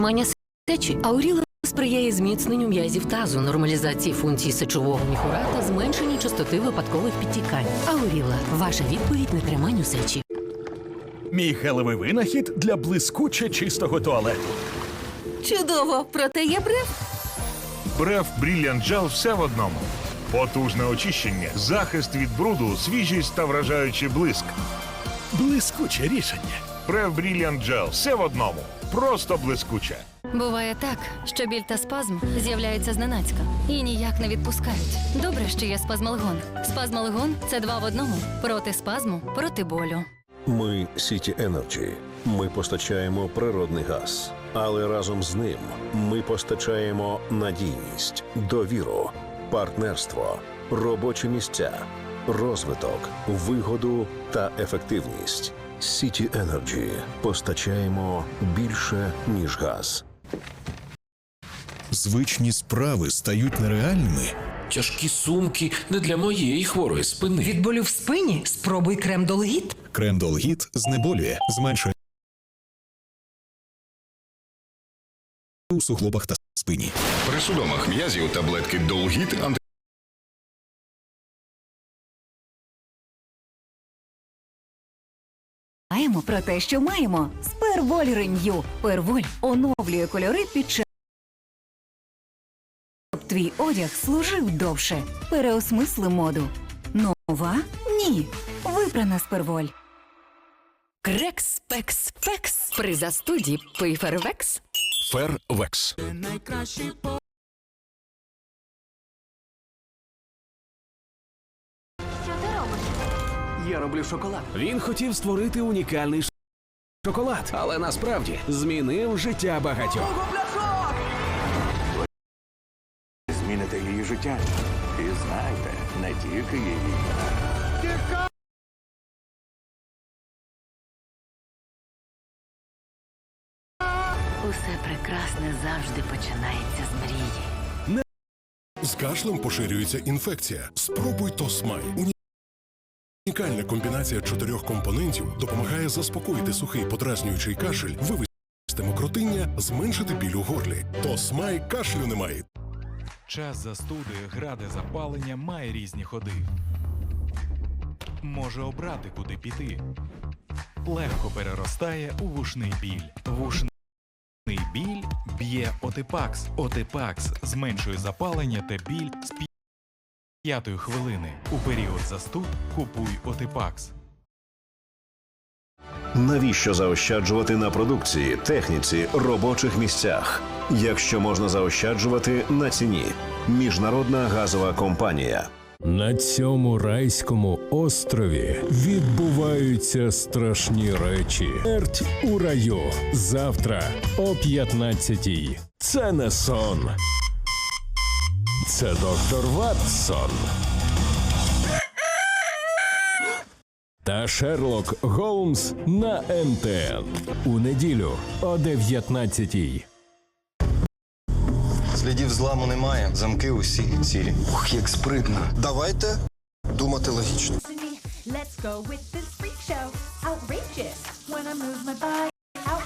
Мання сечі Ауріла сприяє зміцненню м'язів тазу, нормалізації функцій сечового міхура та зменшенні частоти випадкових підтікань. Ауріла ваша відповідь на триманню сечі. Мій гелевий винахід для блискуче чистого туалету. Чудово, проте є брев. Бреф Brilliant Gel все в одному. Потужне очищення, захист від бруду, свіжість та вражаючий блиск. Блискуче рішення. Бреф Brilliant Gel все в одному. Просто блискуче. Буває так, що біль та спазм з'являються зненацька і ніяк не відпускають. Добре, що є спазмалгон. Спазмалгон це два в одному проти спазму, проти болю. Ми City Energy. Ми постачаємо природний газ, але разом з ним ми постачаємо надійність, довіру, партнерство, робочі місця, розвиток, вигоду та ефективність. City Energy. постачаємо більше ніж газ. Звичні справи стають нереальними. Тяжкі сумки не для моєї хворої спини. Від болю в спині спробуй крем Долгіт. Крендолгіт знеболює, зменшує у суглобах та спині. При судомах м'язів таблетки Долгіт анти... Маємо про те, що маємо. З Перволь Ренью. Перволь оновлює кольори під час. Щоб твій одяг служив довше. Переосмисли моду. Нова? Ні. Випрана з Перволь. Крекс, пекс, пекс. При застуді пий фервекс. Фервекс. Я роблю шоколад. Він хотів створити унікальний ш- шоколад, але насправді змінив життя багатьох. Зміните її життя. І знайте, не тільки її. Усе прекрасне завжди починається з мрії. З кашлем поширюється інфекція. Спробуй Тосмай. Унікальна комбінація чотирьох компонентів допомагає заспокоїти сухий подразнюючий кашель, вивести мокротиння, зменшити біль у горлі. Тосмай кашлю немає. Час застуди, граде запалення має різні ходи. Може обрати, куди піти. Легко переростає у вушний біль. Вушний біль б'є Отипакс. Отипакс зменшує запалення та біль п'ятої хвилини. У період застуд купуй Отипакс. Навіщо заощаджувати на продукції, техніці, робочих місцях, якщо можна заощаджувати на ціні? Міжнародна газова компанія. На цьому райському острові відбуваються страшні речі. Смерть у раю. Завтра о 15-й. Це не сон. Це доктор Ватсон. Та Шерлок Голмс на НТН. У неділю о 19-й. Слідів зламу немає, замки усі цілі. Ух, як спритно. Давайте думати логічно. Let's go with this freak show. Outrageous when I move my body.